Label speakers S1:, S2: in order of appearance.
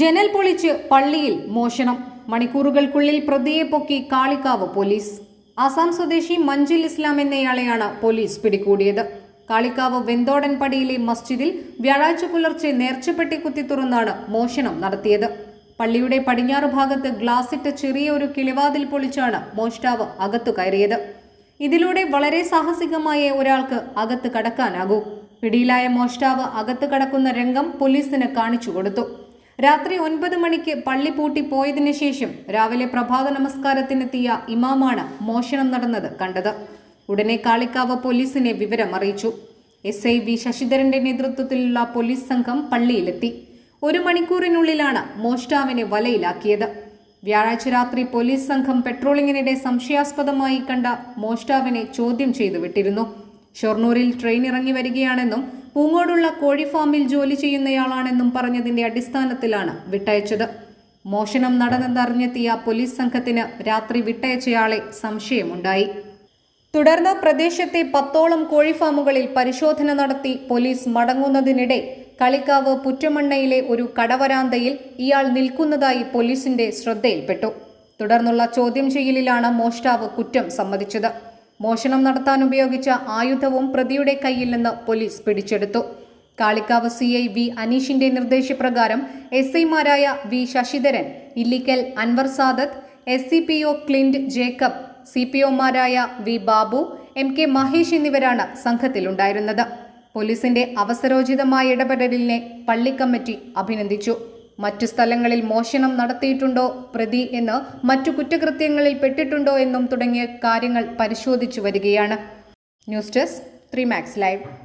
S1: ജനൽ പൊളിച്ച് പള്ളിയിൽ മോഷണം. മണിക്കൂറുകൾക്കുള്ളിൽ പ്രതിയെ പൊക്കി കാളിക്കാവ് പോലീസ്. ആസാം സ്വദേശി മഞ്ജിൽ ഇസ്ലാം എന്നയാളെയാണ് പോലീസ് പിടികൂടിയത്. കാളിക്കാവ് വെന്തോടൻ പടിയിലെ മസ്ജിദിൽ വ്യാഴാഴ്ച പുലർച്ചെ നേർച്ചപ്പെട്ടി കുത്തി തുറന്നാണ് മോഷണം നടത്തിയത്. പള്ളിയുടെ പടിഞ്ഞാറ് ഭാഗത്ത് ഗ്ലാസിട്ട ചെറിയ ഒരു കിളിവാതിൽ പൊളിച്ചാണ് മോഷ്ടാവ് അകത്തു കയറിയത്. ഇതിലൂടെ വളരെ സാഹസികമായ ഒരാൾക്ക് അകത്ത് കടക്കാനാകൂ. പിടിയിലായ മോഷ്ടാവ് അകത്ത് കടക്കുന്ന രംഗം പോലീസിന് കാണിച്ചു കൊടുത്തു. രാത്രി ഒൻപത് മണിക്ക് പള്ളി പൂട്ടി പോയതിനു ശേഷം രാവിലെ പ്രഭാത നമസ്കാരത്തിനെത്തിയ ഇമാമാണ് മോഷണം നടന്നത് കണ്ടത്. ഉടനെ കാളിക്കാവ് പോലീസിനെ വിവരം അറിയിച്ചു. എസ് ഐ വി ശശിധരന്റെ നേതൃത്വത്തിലുള്ള പോലീസ് സംഘം പള്ളിയിലെത്തി. ഒരു മണിക്കൂറിനുള്ളിലാണ് മോഷ്ടാവിനെ വലയിലാക്കിയത്. വ്യാഴാഴ്ച രാത്രി പോലീസ് സംഘം പെട്രോളിങ്ങിനിടെ സംശയാസ്പദമായി കണ്ട മോഷ്ടാവിനെ ചോദ്യം ചെയ്തു വിട്ടിരുന്നു ഷൊർണൂരിൽ ട്രെയിൻ ഇറങ്ങി വരികയാണെന്നും പൂങ്ങോടുള്ള കോഴി ഫാമിൽ ജോലി ചെയ്യുന്നയാളാണെന്നും പറഞ്ഞതിന്റെ അടിസ്ഥാനത്തിലാണ് വിട്ടയച്ചത്. മോഷണം നടന്നെന്നറിഞ്ഞെത്തിയ പോലീസ് സംഘത്തിന് രാത്രി വിട്ടയച്ചയാളെ സംശയമുണ്ടായി. തുടർന്ന് പ്രദേശത്തെ പത്തോളം കോഴിഫാമുകളിൽ പരിശോധന നടത്തി പോലീസ് മടങ്ങുന്നതിനിടെ കളിക്കാവ് പുറ്റമണ്ണയിലെ ഒരു കടവരാന്തയിൽ ഇയാൾ നിൽക്കുന്നതായി പോലീസിന്റെ ശ്രദ്ധയിൽപ്പെട്ടു. തുടർന്നുള്ള ചോദ്യം ചെയ്യലിലാണ് മോഷ്ടാവ് കുറ്റം സമ്മതിച്ചത്. മോഷണം നടത്താൻ ഉപയോഗിച്ച ആയുധവും പ്രതിയുടെ കയ്യിൽ നിന്ന് പോലീസ് പിടിച്ചെടുത്തു. കാളിക്കാവ് സി ഐ വി അനീഷിന്റെ നിർദ്ദേശപ്രകാരം എസ് ഐമാരായ V Sasidharan Illikkal Anwar Sadath S C P O Clint Jacob C P ഒമാരായ V Babu M K Mahesh എന്നിവരാണ് സംഘത്തിലുണ്ടായിരുന്നത്. പോലീസിന്റെ അവസരോചിതമായ ഇടപെടലിനെ പള്ളി കമ്മിറ്റി അഭിനന്ദിച്ചു. മറ്റു സ്ഥലങ്ങളിൽ മോഷണം നടത്തിയിട്ടുണ്ടോ പ്രതി എന്ന് മറ്റു കുറ്റകൃത്യങ്ങളിൽ പെട്ടിട്ടുണ്ടോ എന്നും തുടങ്ങിയ കാര്യങ്ങൾ പരിശോധിച്ചു വരികയാണ്. News desk three max live.